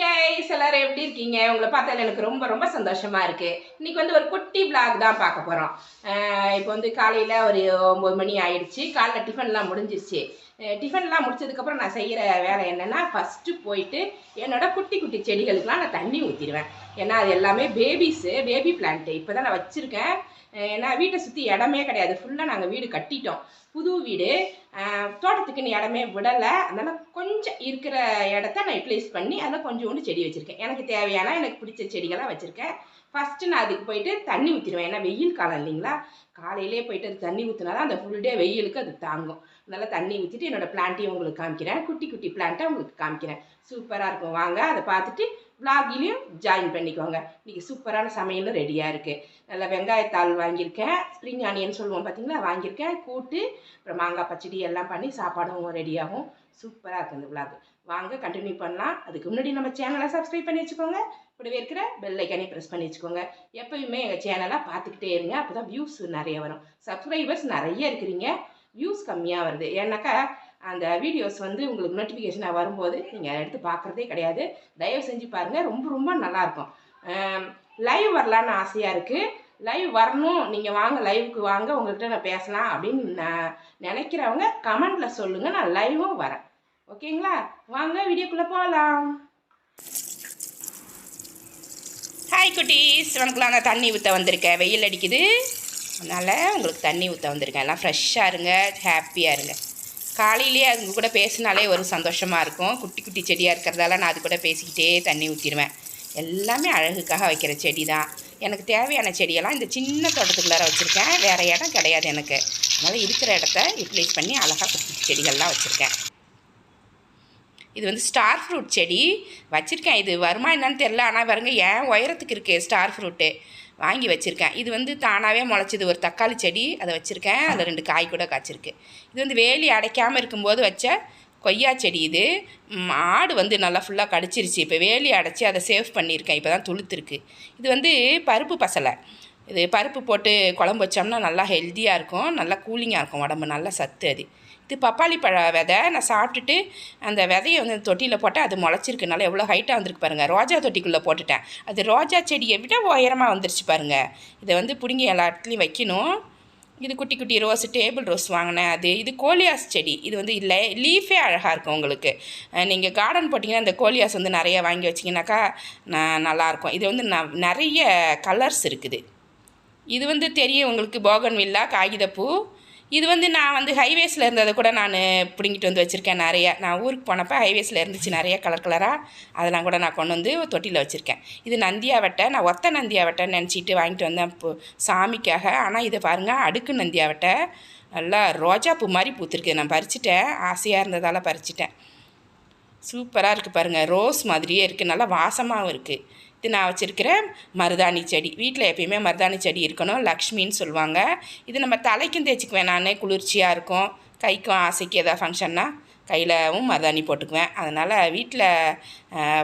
Hi guys எல்லாரும் எப்படி இருக்கீங்க? உங்களை பார்த்தா எனக்கு ரொம்ப ரொம்ப சந்தோஷமா இருக்கு. இன்னைக்கு வந்து ஒரு குட்டி பிளாக் தான் பார்க்க போகிறோம் இப்போ வந்து காலையில் ஒரு ஒம்பது மணி ஆயிடுச்சு. காலைல டிஃபன்லாம் முடிஞ்சிருச்சு. டிஃபன்லாம் முடிச்சதுக்கப்புறம் நான் செய்கிற வேலை என்னென்னா ஃபஸ்ட்டு போயிட்டு என்னோட குட்டி குட்டி செடிகளுக்கெலாம் நான் தண்ணி ஊற்றிடுவேன் ஏன்னா அது எல்லாமே பேபிஸு பேபி பிளான்ட்டு இப்போ தான் நான் வச்சுருக்கேன். ஏன்னா வீட்டை சுற்றி இடமே கிடையாது. ஃபுல்லாக நாங்கள் வீடு கட்டிட்டோம். புது வீடு. தோட்டத்துக்குன்னு இடமே விடலை. அதனால் கொஞ்சம் இருக்கிற இடத்த நான் யூட்டிலைஸ் பண்ணி அதில் கொஞ்சோண்டு செடி வச்சுருக்கேன். எனக்கு தேவையான எனக்கு பிடிச்ச செடிகளாக வச்சுருக்கேன். ஃபஸ்ட்டு நான் அதுக்கு போயிட்டு தண்ணி ஊற்றிடுவேன் ஏன்னா வெயில் காலம் இல்லைங்களா? காலையிலே போயிட்டு அது தண்ணி ஊற்றினா தான் அந்த ஃபுல் டே வெயிலுக்கு அது தாங்கும். நல்லா தண்ணி ஊற்றிட்டு என்னோடய பிளான்ட்டையும் உங்களுக்கு காமிக்கிறேன். குட்டி குட்டி பிளான்ட்டை உங்களுக்கு காமிக்கிறேன். சூப்பராக இருக்கும். வாங்க அதை பார்த்துட்டு விலாகிலையும் ஜாயின் பண்ணிக்கோங்க. இன்றைக்கி சூப்பரான சமையலும் ரெடியாக இருக்குது நல்ல வெங்காயத்தாள் வாங்கியிருக்கேன். ஸ்ப்ரிங் ஆனியன் சொல்லுவோம் பார்த்தீங்களா வாங்கியிருக்கேன். கூட்டு அப்புறம் மாங்காய் பச்சடி எல்லாம் பண்ணி சாப்பாடும் ரெடியாகும் சூப்பராக இருக்குது இந்த விலாக் வாங்க கண்டினியூ பண்ணலாம். அதுக்கு முன்னாடி நம்ம சேனலை சப்ஸ்கிரைப் பண்ணி வச்சுக்கோங்க. கூடவே இருக்கிற பெல் ஐக்கானே ப்ரெஸ் பண்ணி வச்சுக்கோங்க. எப்பயுமே எங்கள் சேனலாக பார்த்துக்கிட்டே இருங்க. அப்போ தான் வியூஸ் நிறைய வரும். சப்ஸ்கிரைபர்ஸ் நிறைய இருக்கிறீங்க. வியூஸ் கம்மியாக வருது. ஏன்னாக்கா அந்த வீடியோஸ் வந்து உங்களுக்கு நோட்டிஃபிகேஷனாக வரும்போது நீங்கள் எடுத்து பார்க்குறதே கிடையாது. தயவு செஞ்சு பாருங்கள் ரொம்ப ரொம்ப நல்லாயிருக்கும். லைவ் வரலான்னு ஆசையாக இருக்குது லைவ் வரணும். நீங்கள் வாங்க லைவுக்கு வாங்க. உங்கள்கிட்ட நான் பேசலாம் அப்படின்னு நான் நினைக்கிறவங்க கமெண்டில் சொல்லுங்கள் நான் லைவும் வரேன். ஓகேங்களா? வாங்க வீடியோக்குள்ளே போகலாம் ஹாய் குட்டீஸ் உனக்குலாம் நான் தண்ணி ஊற்ற வந்திருக்கேன் வெயில் அடிக்குது. அதனால் உங்களுக்கு தண்ணி ஊற்ற வந்திருக்கேன். எல்லாம் ஃப்ரெஷ்ஷாக இருங்க. ஹாப்பியாக இருங்க. காலையிலேயே அதுங்க கூட பேசினாலே ஒரு சந்தோஷமாக இருக்கும். குட்டி குட்டி செடியாக இருக்கிறதால நான் அது கூட பேசிக்கிட்டே தண்ணி ஊற்றிடுவேன் எல்லாமே அழகுக்காக வைக்கிற செடி தான் எனக்கு தேவையான செடியெல்லாம் இந்த சின்ன தோட்டத்துக்குள்ளார வச்சுருக்கேன். வேறு இடம் கிடையாது எனக்கு. அதனால் இருக்கிற இடத்த யூட்டிலைஸ் பண்ணி அழகாக குட்டி குட்டி செடிகள்லாம் வச்சுருக்கேன். இது வந்து ஸ்டார் ஃப்ரூட் செடி. வச்சுருக்கேன். இது வருமா என்னன்னு தெரில ஆனால் பாருங்க ஏன் உயரத்துக்கு இருக்குது ஸ்டார் ஃப்ரூட்டு வாங்கி வச்சுருக்கேன். இது வந்து தானாகவே முளைச்சிது. ஒரு தக்காளி செடி. அதை வச்சுருக்கேன். அதில் ரெண்டு காய் கூட காய்ச்சிருக்கு. இது வந்து வேலி அடைக்காமல் இருக்கும்போது வச்ச கொய்யா செடி இது. ஆடு வந்து நல்லா ஃபுல்லாக கடிச்சிருச்சு. இப்போ வேலி அடைச்சி அதை சேவ் பண்ணியிருக்கேன். இப்போ தான் துளுத்துருக்கு. இது வந்து பருப்பு பசலை. இது பருப்பு போட்டு குழம்பு வச்சோம்னா நல்லா ஹெல்த்தியாக இருக்கும். நல்லா கூலிங்காக இருக்கும். உடம்பு. நல்லா சத்து அது. இது பப்பாளி பழ விதை நான் சாப்பிட்டுட்டு அந்த விதையை வந்து தொட்டியில் போட்டால் அது முளைச்சிருக்குனால எவ்வளோ ஹைட்டாக வந்திருக்கு பாருங்கள் ரோஜா தொட்டிக்குள்ளே போட்டுட்டேன். அது ரோஜா செடியை விட உயரமாக வந்துருச்சு பாருங்கள் இதை வந்து பிடுங்கி எல்லா இடத்துலையும் வைக்கணும். இது குட்டி குட்டி ரோஸ் டேபிள் ரோஸ் வாங்கினேன் அது. இது கோலியாஸ் செடி. இது வந்து இல்லை லீஃபே அழகாக இருக்கும் உங்களுக்கு. நீங்கள் கார்டன் போட்டிங்கன்னா இந்த கோலியாஸ் வந்து நிறைய வாங்கி வச்சிங்கனாக்கா நான் நல்லாயிருக்கும் இது வந்து ந நிறைய கலர்ஸ் இருக்குது. இது வந்து தெரியும் உங்களுக்கு போகன் வில்லா காகிதப்பூ. இது வந்து நான் வந்து ஹைவேஸில் இருந்ததை கூட நான் பிடுங்கிட்டு வந்து வச்சுருக்கேன் நிறைய. நான் ஊருக்கு போனப்போ ஹைவேஸில் இருந்துச்சு நிறைய கலர் கலராக அதெல்லாம் கூட நான் கொண்டு வந்து தொட்டியில் வச்சுருக்கேன். இது நந்தியா வட்டை நான் ஒத்த நந்தியா வட்டைன்னு நினச்சிட்டு வாங்கிட்டு வந்தேன் இப்போ சாமிக்காக. ஆனால் இதை பாருங்கள் அடுக்கு நந்தியா வட்டை நல்லா ரோஜா பூ மாதிரி பூத்துருக்கு. நான் பறிச்சிட்டேன். ஆசையாக இருந்ததால் பறிச்சிட்டேன். சூப்பராக இருக்குது பாருங்கள் ரோஸ் மாதிரியே இருக்குது நல்லா வாசமாகவும் இருக்குது இது நான் வச்சுருக்கிற மருதாணி செடி. வீட்டில் எப்பயுமே மருதாணி செடி இருக்கணும். லக்ஷ்மின்னு சொல்லுவாங்க. இது நம்ம தலைக்கும் தேய்ச்சிக்குவேன். நான் குளிர்ச்சியாக இருக்கும். கைக்கும் ஆசைக்கு எதாவது ஃபங்க்ஷன்னா கையிலவும் மருதாணி போட்டுக்குவேன். அதனால் வீட்டில்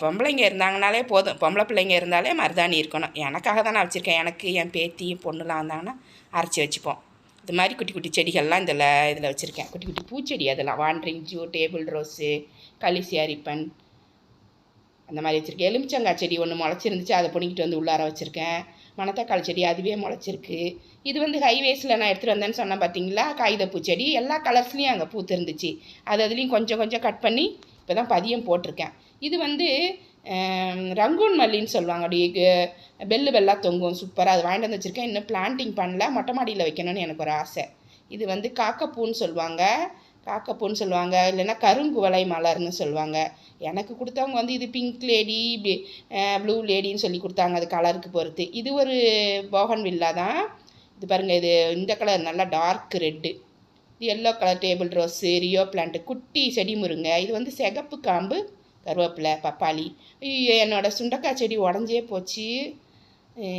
பொம்பளைங்க இருந்தாங்கனாலே போதும். பொம்பளை பிள்ளைங்க இருந்தாலே மருதாணி இருக்கணும். எனக்காக தான் நான் வச்சுருக்கேன். எனக்கு என் பேத்தி பொண்ணுலாம் வந்தாங்கன்னா அரைச்சி வச்சுப்போம். இது மாதிரி குட்டி குட்டி செடிகள்லாம் இதில் இதில் வச்சுருக்கேன். குட்டி குட்டி பூச்செடி அதெல்லாம். Wandering Jew table rose callisia ribbon அந்த மாதிரி வச்சுருக்கேன். எலுமிச்சங்காய் செடி ஒன்று முளைச்சிருந்துச்சு அதை பிடிங்கிட்டு வந்து உள்ளார வச்சுருக்கேன். மணத்தக்காளி செடி அதுவே முளைச்சிருக்கு. இது வந்து ஹைவேஸில் நான் எடுத்துகிட்டு வந்தேன்னு சொன்னேன் பார்த்தீங்களா காகிதப்பூ செடி. எல்லா கலர்ஸ்லேயும் அங்கே பூத்து இருந்துச்சு அது அதுலேயும் கொஞ்சம் கொஞ்சம் கட் பண்ணி இப்போ தான் பதியம் போட்டிருக்கேன். இது வந்து ரங்கூன் மல்லின்னு சொல்லுவாங்க. அப்படியே பெல்லு பெல்லாக தொங்கும். சூப்பராக அது வாங்கிட்டு வந்து வச்சுருக்கேன். இன்னும் பிளான்டிங் பண்ணல. மொட்டை மாடியில் வைக்கணும்னு எனக்கு ஒரு ஆசை. இது வந்து காக்கப்பூன்னு சொல்லுவாங்க. காக்கப்பூன்னு சொல்லுவாங்க. இல்லைன்னா கருங்குவலை மலர்னு சொல்லுவாங்க. எனக்கு கொடுத்தவங்க வந்து இது பிங்க் லேடி ப்ளூ லேடின்னு சொல்லி கொடுத்தாங்க. அது கலருக்கு பொறுத்து. இது ஒரு போகன் வில்லா தான். இது பாருங்கள் இது இந்த கலர் நல்லா டார்க் ரெட்டு இது yellow colour table rose rhoeo plant குட்டி செடி முருங்கை. இது வந்து சிகப்பு காம்பு கருவேப்பிலை பப்பாளி. ஐயோ என்னோடய சுண்டக்காய் செடி உடஞ்சே போச்சு.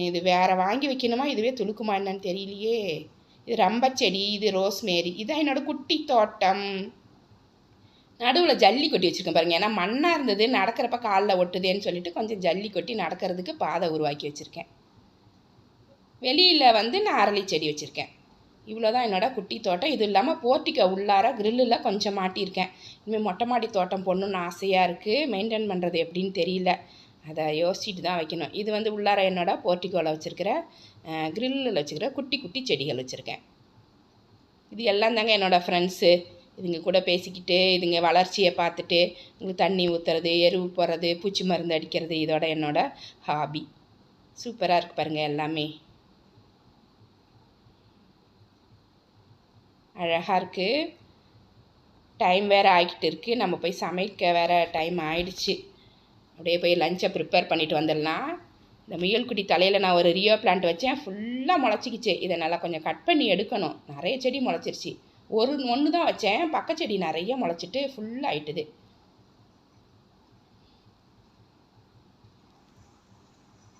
இது வேறு வாங்கி வைக்கணுமா? இதுவே துளுக்குமா என்னன்னு தெரியலையே. இது ரம்பச்செடி இது ரோஸ்மேரி. இதான் என்னோடய குட்டி தோட்டம். நடுவில் ஜல்லி கொட்டி வச்சுருக்கேன் பாருங்கள் ஏன்னா மண்ணாக இருந்தது நடக்கிறப்ப காலில் ஒட்டுதேன்னு சொல்லிட்டு கொஞ்சம் ஜல்லி கொட்டி நடக்கிறதுக்கு பாதை உருவாக்கி வச்சுருக்கேன். வெளியில் வந்து நான் அரளி செடி வச்சுருக்கேன். இவ்வளோ தான் என்னோட குட்டி தோட்டம். இது இல்லாமல் போர்ட்டிக்கோ உள்ளார கிரில்லில் கொஞ்சம் மாட்டியிருக்கேன். இனிமேல் மொட்டை மாடி தோட்டம் போடணுன்னு ஆசையாக இருக்குது மெயின்டைன் பண்ணுறது எப்படின்னு தெரியல. அதை யோசிச்சுட்டு தான் வைக்கணும். இது வந்து உள்ளார என்னோட போர்ட்டிக்கோவில் வச்சுருக்கிற கிரில்லில் வச்சுக்கிற குட்டி குட்டி செடிகள் வச்சுருக்கேன். இது எல்லாம் தாங்க என்னோடய ஃப்ரெண்ட்ஸு இதுங்க கூட பேசிக்கிட்டு இதுங்க வளர்ச்சியை பார்த்துட்டு உங்களுக்கு தண்ணி ஊற்றுறது எருவு போடுறது பூச்சி மருந்து அடிக்கிறது இதோட என்னோட ஹாபி சூப்பராக இருக்குது பாருங்கள் எல்லாமே. அழகாக இருக்குது டைம் வேறு ஆகிக்கிட்டு இருக்குது நம்ம போய் சமைக்க வேறு டைம் ஆயிடுச்சு. அப்படியே போய் லஞ்சை ப்ரிப்பேர் பண்ணிட்டு வந்துடலாம். இந்த முயல்குட்டி தலையில் நான் ஒரு ரியோ பிளான்ட் வச்சேன். ஃபுல்லாக முளைச்சிக்கிச்சு. இதை நல்லா கொஞ்சம் கட் பண்ணி எடுக்கணும். நிறைய செடி முளைச்சிருச்சு. ஒரு ஒன்று தான் வச்சேன் பக்கச்செடி நிறைய முளைச்சிட்டு ஃபுல்லாக ஆயிட்டுது.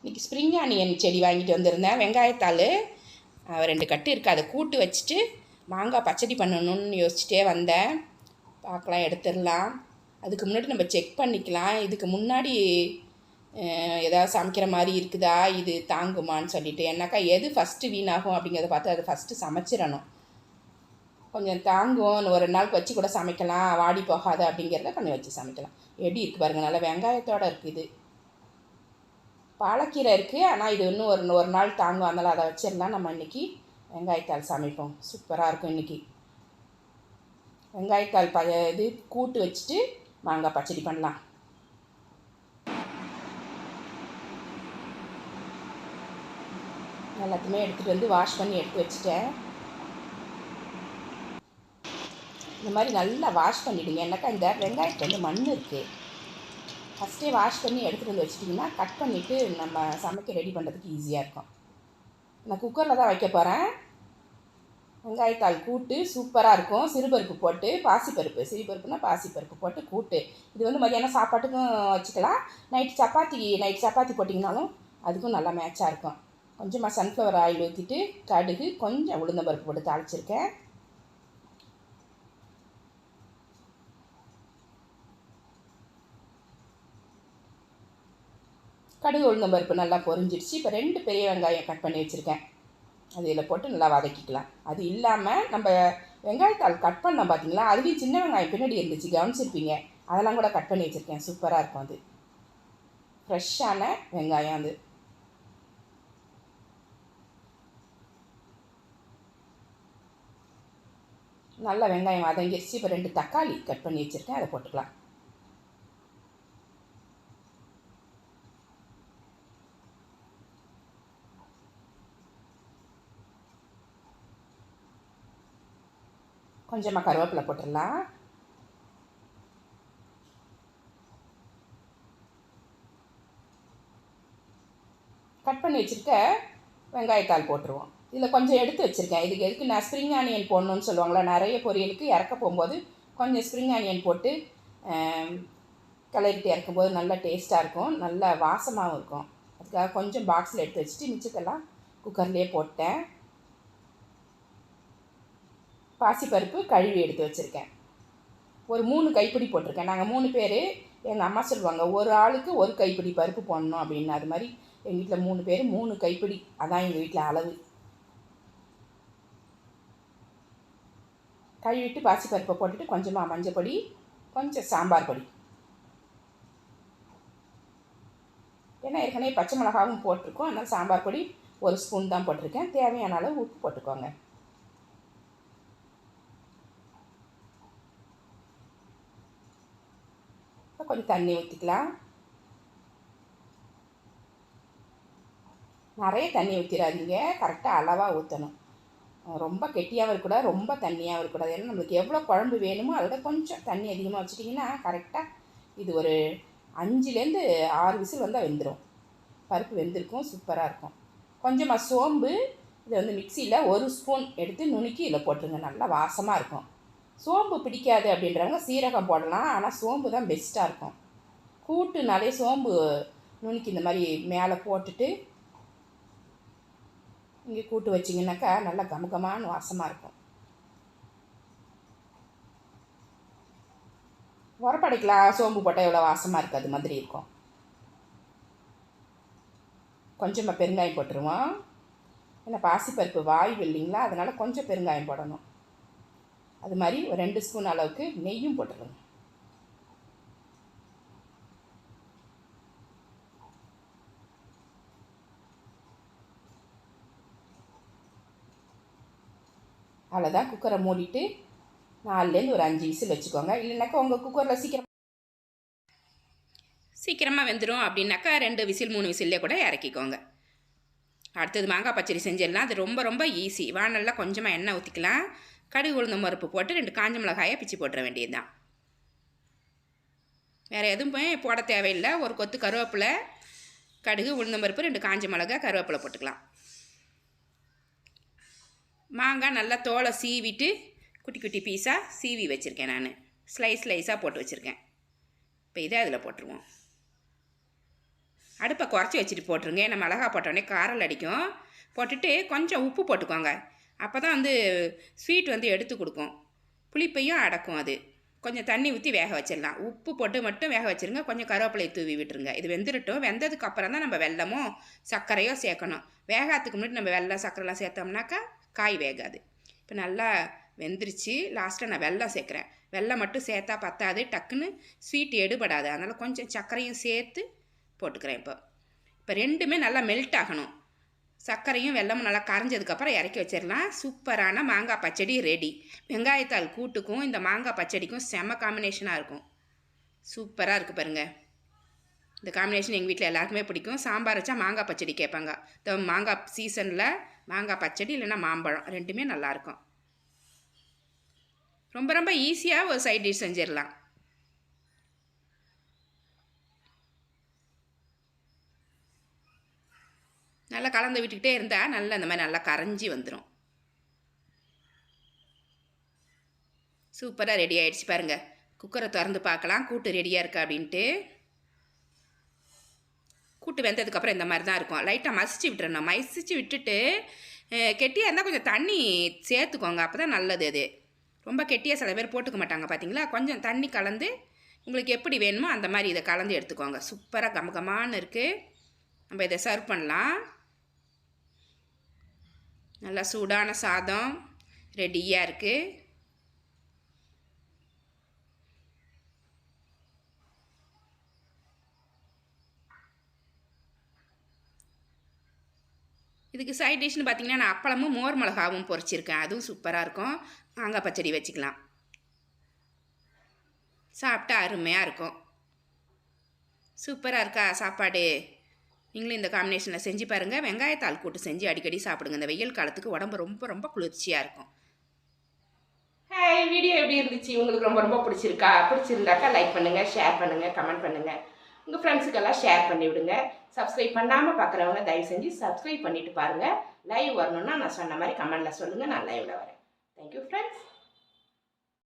இன்றைக்கி ஸ்ப்ரிங் ஆனியன் செடி வாங்கிட்டு வந்திருந்தேன். வெங்காயத்தாள். ரெண்டு கட்டு இருக்குது அதை கூட்டு வச்சுட்டு மாங்காய் பச்சடி பண்ணணும்னு யோசிச்சுட்டே வந்தேன். பார்க்கலாம் எடுத்துடலாம். அதுக்கு முன்னாடி நம்ம செக் பண்ணிக்கலாம். இதுக்கு முன்னாடி ஏதாவது சமைக்கிற மாதிரி இருக்குதா? இது தாங்குமான்னு சொல்லிட்டு. ஏன்னாக்கா எது ஃபஸ்ட்டு வீணாகும் அப்படிங்கிறத பார்த்து அதை ஃபஸ்ட்டு சமைச்சிடணும். கொஞ்சம் தாங்கும் ஒரு ரெண்டு வச்சு கூட சமைக்கலாம். வாடி போகாது அப்படிங்கிறத கொஞ்சம் வச்சு சமைக்கலாம். எப்படி இருக்குது பாருங்கள் நல்லா வெங்காயத்தோடு இருக்குது பாலக்கீரை இருக்குது ஆனால் இது இன்னும் ஒரு ஒரு நாள் தாங்கும் அதனால் அதை வச்சிடலாம். நம்ம இன்றைக்கி வெங்காயத்தால் சமைப்போம். சூப்பராக இருக்கும் இன்றைக்கி வெங்காயத்தால் ப இது கூட்டு வச்சுட்டு மாங்காய் பச்சடி பண்ணலாம். எல்லாத்தையுமே எடுத்துகிட்டு வந்து வாஷ் பண்ணி எடுத்து வச்சுட்டேன். இந்த மாதிரி நல்லா வாஷ் பண்ணிவிடுங்க என்னக்கா இந்த வெங்காயத்தில் வந்து மண் இருக்குது ஃபஸ்ட்டே வாஷ் பண்ணி எடுத்துகிட்டு வந்து வச்சிட்டிங்கன்னா கட் பண்ணிவிட்டு நம்ம சமைக்க ரெடி பண்ணுறதுக்கு ஈஸியாக இருக்கும். நான் குக்கரில் தான் வைக்க போகிறேன் வெங்காயத்தாள் கூட்டு சூப்பராக இருக்கும். சிறுபருப்பு போட்டு பாசிப்பருப்பு. சிறுபருப்புனா பாசிப்பருப்பு போட்டு கூட்டு. இது வந்து மதியானம் சாப்பாட்டுக்கும் வச்சுக்கலாம். நைட் சப்பாத்தி நைட் சப்பாத்தி போட்டிங்கனாலும் அதுக்கும் நல்லா மேட்சாக இருக்கும். கொஞ்சமாக சன்ஃப்ளவர் ஆயில் ஊற்றிட்டு கடுகு கொஞ்சம் உளுந்தம்பருப்பு போட்டு தாளிச்சிருக்கேன். கடுகு உளுந்தம் பருப்பு நல்லா பொரிஞ்சிடுச்சு. இப்போ ரெண்டு பெரிய வெங்காயம் கட் பண்ணி வச்சுருக்கேன். அது இதில் போட்டு நல்லா வதக்கிக்கலாம். அது இல்லாமல் நம்ம வெங்காயத்தால் கட் பண்ணோம் பார்த்தீங்களா அதுலேயும் சின்ன வெங்காயம் பின்னாடி இருந்துச்சு. கவனிச்சிருப்பீங்க. அதெல்லாம் கூட கட் பண்ணி வச்சுருக்கேன். சூப்பராக இருக்கும் அது. ஃப்ரெஷ்ஷான வெங்காயம் அது. நல்லா வெங்காயம் வதங்கிடுச்சு. இப்போ ரெண்டு தக்காளி கட் பண்ணி வச்சுருக்கேன். அதை போட்டுக்கலாம். கொஞ்சமாக கருவேப்பிலை போட்டுடலாம். கட் பண்ணி வச்சுருக்க வெங்காயத்தால் போட்டுருவோம். இதில் கொஞ்சம் எடுத்து வச்சுருக்கேன். இதுக்கு எதுக்கு நான் ஸ்ப்ரிங் ஆனியன் போடணும்னு சொல்லுவாங்களா? நிறைய பொரியலுக்கு இறக்க போகும்போது கொஞ்சம் ஸ்ப்ரிங் ஆனியன் போட்டு ஆம், கிளறிட்டு இறக்கும்போது நல்லா டேஸ்ட்டாக இருக்கும். நல்ல வாசமாகவும் இருக்கும். அதுக்காக கொஞ்சம் பாக்ஸில் எடுத்து வச்சுட்டு மிச்சத்தெல்லாம் குக்கர்லேயே போட்டேன். பாசிப்பருப்பு கழுவி எடுத்து வச்சுருக்கேன். ஒரு மூணு கைப்பிடி போட்டிருக்கேன். நாங்கள் மூணு பேர் எங்கள் அம்மா சொல்லுவாங்க ஒரு ஆளுக்கு ஒரு கைப்பிடி பருப்பு போடணும் அப்படின்னு. அது மாதிரி எங்கள் வீட்டில் மூணு பேர் மூணு கைப்பிடி. அதான் எங்கள் வீட்டில் அளவு. கழுவிட்டு பாசிப்பருப்பை போட்டுட்டு கொஞ்சமாக மஞ்சள் பொடி கொஞ்சம் சாம்பார் பொடி. ஏன்னா ஏற்கனவே பச்சை மிளகாவும் போட்டிருக்கோம். அதனால் சாம்பார் பொடி ஒரு ஸ்பூன் தான் போட்டிருக்கேன். தேவையான அளவு உப்பு போட்டுக்கோங்க. கொஞ்சம் தண்ணி ஊற்றிக்கலாம் நிறைய தண்ணி ஊற்றிடாதீங்க கரெக்டாக அளவாக ஊற்றணும் ரொம்ப கெட்டியாகவும் இருக்கக்கூடாது ரொம்ப தண்ணியாகவும் இருக்கக்கூடாது. ஏன்னா நம்மளுக்கு எவ்வளோ குழம்பு வேணுமோ அதோட கொஞ்சம் தண்ணி அதிகமாக வச்சுட்டிங்கன்னா கரெக்டாக இது ஒரு அஞ்சுலேருந்து ஆறு விசில் வந்தால் வெந்துடும் பருப்பு வெந்திருக்கும் சூப்பராக இருக்கும். கொஞ்சமாக சோம்பு இதை வந்து மிக்சியில் ஒரு ஸ்பூன் எடுத்து நுணுக்கி இதில் போட்டுருங்க. நல்லா வாசமாக இருக்கும். சோம்பு பிடிக்காது அப்படின்றவங்க சீரகம் போடலாம். ஆனால் சோம்பு தான் பெஸ்ட்டாக இருக்கும். கூட்டுனாலே சோம்பு நுணுக்கி இந்த மாதிரி மேலே போட்டுட்டு இங்கே கூட்டு வச்சிங்கனாக்கா நல்லா கமகமான வாசமாக இருக்கும். உரப்படைக்கலாம். சோம்பு போட்டால் எவ்வளோ வாசமாக இருக்குது அது மாதிரி இருக்கும். கொஞ்சமாக பெருங்காயம் போட்டுருவோம். ஏன்னா பாசிப்பருப்பு வாய்வு இல்லைங்களா? அதனால் கொஞ்சம் பெருங்காயம் போடணும். அது மாதிரி ஒரு ரெண்டு ஸ்பூன் அளவுக்கு நெய்யும் போட்டுருங்க அவ்வளோதான் குக்கரை மூடிட்டு நாலுலேருந்து ஒரு அஞ்சு விசில் வச்சுக்கோங்க. இல்லைனாக்கா உங்கள் குக்கரில் சீக்கிரம் சீக்கிரமாக வெந்துடும் அப்படின்னாக்கா ரெண்டு விசில் மூணு விசில்லே கூட இறக்கிக்கோங்க. அடுத்தது மாங்காய் பச்சடி செஞ்சிடலாம். அது ரொம்ப ரொம்ப ஈஸி வானலில் கொஞ்சமாக எண்ணெய் ஊற்றிக்கலாம் கடுகு உளுந்தம் பருப்பு போட்டு ரெண்டு காஞ்ச மிளகாயை பிச்சு போட்டுற வேண்டியது தான் வேறு எதுவும் போட தேவையில்லை. ஒரு கொத்து கருவேப்பிலை கடுகு உளுந்தம் பருப்பு ரெண்டு காஞ்ச மிளகா கருவேப்பிலை போட்டுக்கலாம். மாங்காய் நல்லா தோலை சீவிட்டு குட்டி குட்டி பீஸாக சீவி வச்சுருக்கேன் நான். ஸ்லைஸ் ஸ்லைஸாக போட்டு வச்சுருக்கேன். இப்போ இதை அதில் போட்டுருவோம். அடுப்பை குறைச்சி வச்சுட்டு போட்டுருங்க. ஏன்னா மிளகா போட்டோடனே காரல் அடிக்கும். போட்டுட்டு கொஞ்சம் உப்பு போட்டுக்கோங்க. அப்போ தான் வந்து ஸ்வீட் வந்து எடுத்து கொடுக்கும். புளிப்பையும் அடக்கும் அது. கொஞ்சம் தண்ணி ஊற்றி வேக வச்சிடலாம். உப்பு போட்டு மட்டும் வேக வச்சுருங்க. கொஞ்சம் கருவேப்பிலையை தூவி விட்டுருங்க. இது வெந்துடட்டும் வெந்ததுக்கு அப்புறம் தான் நம்ம வெல்லமோ சர்க்கரையோ சேர்க்கணும். வேகாத்துக்கு முன்னாடி நம்ம வெள்ளம் சர்க்கரைலாம் சேர்த்தோம்னாக்கா காய் வேகாது. இப்போ நல்லா வெந்துருச்சு. லாஸ்ட்டாக நான் வெல்லம் சேர்க்குறேன். வெல்லம் மட்டும் சேர்த்தா பத்தாது. டக்குன்னு ஸ்வீட் எடுபடாது. அதனால் கொஞ்சம் சர்க்கரையும் சேர்த்து போட்டுக்கிறேன் இப்போ. இப்போ ரெண்டுமே நல்லா மெல்ட் ஆகணும். சர்க்கரையும் வெல்லமும் நல்லா கரைஞ்சதுக்கப்புறம் இறக்கி வச்சிடலாம். சூப்பரான மாங்காய் பச்சடி ரெடி வெங்காயத்தால் கூட்டுக்கும் இந்த மாங்காய் பச்சடிக்கும் செம்ம காம்பினேஷனாக இருக்கும். சூப்பராக இருக்குது பாருங்கள் இந்த காம்பினேஷன் எங்கள் வீட்டில் எல்லாருக்குமே பிடிக்கும். சாம்பார் வச்சா மாங்காய் பச்சடி கேட்பாங்க. இந்த மாங்காய் சீசனில் மாங்காய் பச்சடி இல்லைன்னா மாம்பழம் ரெண்டுமே நல்லாயிருக்கும் ரொம்ப ரொம்ப ஈஸியாக ஒரு சைட் டிஷ் செஞ்சிடலாம். நல்லா கலந்து விட்டுக்கிட்டே இருந்தால் நல்லா இந்த மாதிரி நல்லா கரைஞ்சி வந்துடும் சூப்பராக ரெடி ஆகிடுச்சு பாருங்கள் குக்கரை திறந்து பார்க்கலாம். கூட்டு ரெடியாக இருக்கா அப்படின்ட்டு. கூட்டு வெந்ததுக்கப்புறம் இந்த மாதிரி தான் இருக்கும். லைட்டாக மசிச்சு விட்டுறணும். மசிச்சு விட்டுட்டு கெட்டியாக இருந்தால் கொஞ்சம் தண்ணி சேர்த்துக்கோங்க. அப்போ தான் நல்லது அது. ரொம்ப கெட்டியாக சில பேர் போட்டுக்க மாட்டாங்க பார்த்தீங்களா கொஞ்சம் தண்ணி கலந்து உங்களுக்கு எப்படி வேணுமோ அந்த மாதிரி இதை கலந்து எடுத்துக்கோங்க. சூப்பராக கமகமான்னு இருக்குது நம்ம இதை சர்வ் பண்ணலாம். நல்லா சூடான சாதம் ரெடியாக இருக்குது இதுக்கு சைட் டிஷ்னு பார்த்திங்கன்னா நான் அப்பளமும் மோர் மிளகாவும் பொரிச்சிருக்கேன். அதுவும் சூப்பராக இருக்கும். மாங்காய் பச்சடி வச்சுக்கலாம். சாப்பிட்டா அருமையாக இருக்கும். சூப்பராக இருக்கா சாப்பாடு? நீங்களும் இந்த காம்பினேஷனில் செஞ்சு பாருங்கள் வெங்காயத்தாள் கூட்டு செஞ்சு அடிக்கடி சாப்பிடுங்க. இந்த வெயில் காலத்துக்கு உடம்பு ரொம்ப ரொம்ப குளிர்ச்சியாக இருக்கும். ஹாய் வீடியோ எப்படி இருந்துச்சு? உங்களுக்கு ரொம்ப ரொம்ப பிடிச்சிருக்கா? பிடிச்சிருந்தாக்கா லைக் பண்ணுங்கள் ஷேர் பண்ணுங்கள் கமெண்ட் பண்ணுங்கள் உங்கள் ஃப்ரெண்ட்ஸுக்கெல்லாம் ஷேர் பண்ணி விடுங்க. சப்ஸ்கிரைப் பண்ணாமல் பார்க்குறவங்க தயவு செஞ்சு சப்ஸ்கிரைப் பண்ணிவிட்டு பாருங்கள் லைவ் வரணும்னா நான் சொன்ன மாதிரி கமெண்டில் சொல்லுங்கள் நான் லைவில் வரேன். Thank you friends